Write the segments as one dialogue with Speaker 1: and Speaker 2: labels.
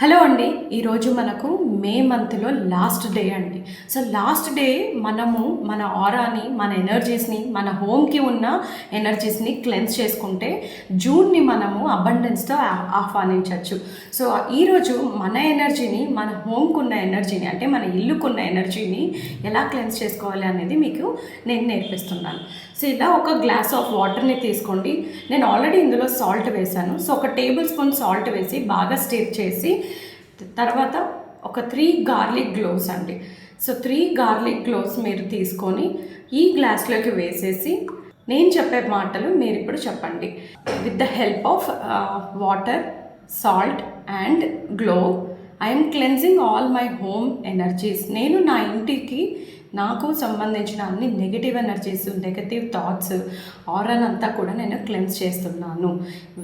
Speaker 1: Hello అండి ఈరోజు మనకు మే మంత్లో లాస్ట్ డే అండి. సో లాస్ట్ డే మనము మన ఆరాని మన ఎనర్జీస్ని మన హోమ్కి ఉన్న ఎనర్జీస్ని క్లెన్స్ చేసుకుంటే జూన్ని మనము అబండెన్స్తో ఆహ్వానించవచ్చు సో ఈరోజు మన ఎనర్జీని మన హోమ్కి ఉన్న ఎనర్జీని అంటే మన ఇల్లుకున్న ఎనర్జీని ఎలా క్లెన్స్ చేసుకోవాలి అనేది మీకు నేను నేర్పిస్తున్నాను. సో ఇలా ఒక గ్లాస్ ఆఫ్ వాటర్ని తీసుకోండి. నేను ఆల్రెడీ ఇందులో సాల్ట్ వేశాను. సో ఒక టేబుల్ స్పూన్ సాల్ట్ వేసి బాగా స్టిర్ చేసి తర్వాత ఒక త్రీ గార్లిక్ గ్లోవ్స్ అండి. సో త్రీ గార్లిక్ గ్లోవ్స్ మీరు తీసుకొని ఈ గ్లాస్లోకి వేసేసి నేను చెప్పే మాటలు మీరు ఇప్పుడు చెప్పండి. With the help of water salt and glow I am cleansing all my home energies నేను నా ఇంటికి నాకు సంబంధించిన అన్ని negative energies negative thoughts aural అంతా కూడా నేను క్లెన్స్ చేస్తున్నాను.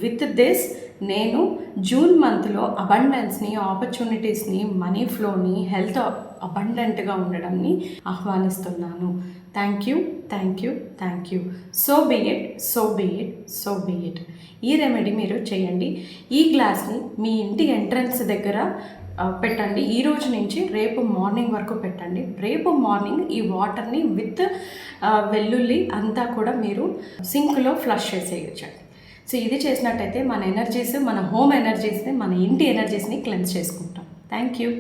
Speaker 1: విత్ దిస్ నేను జూన్ మంత్లో అబండెన్స్ని ఆపర్చునిటీస్ని మనీ ఫ్లోని హెల్త్ అబండెంట్గా ఉండడంని ఆహ్వానిస్తున్నాను. Thank you thank you thank you so be it so be it so be it ఈ రెమెడీ మీరు చేయండి. ఈ గ్లాస్ని మీ ఇంటి ఎంట్రన్స్ దగ్గర పెట్టండి. ఈ రోజు నుంచి రేపు మార్నింగ్ వరకు పెట్టండి. రేపు మార్నింగ్ ఈ వాటర్ని విత్ వెల్లుల్లి అంతా కూడా మీరు సింక్లో ఫ్లష్ చేసేయచ్చండి. సో ఇది చేసినట్టయితే మన ఎనర్జీస్ మన హోమ్ ఎనర్జీస్ని మన ఇంటి ఎనర్జీస్ని క్లెన్స్ చేసుకుంటాం. Thank you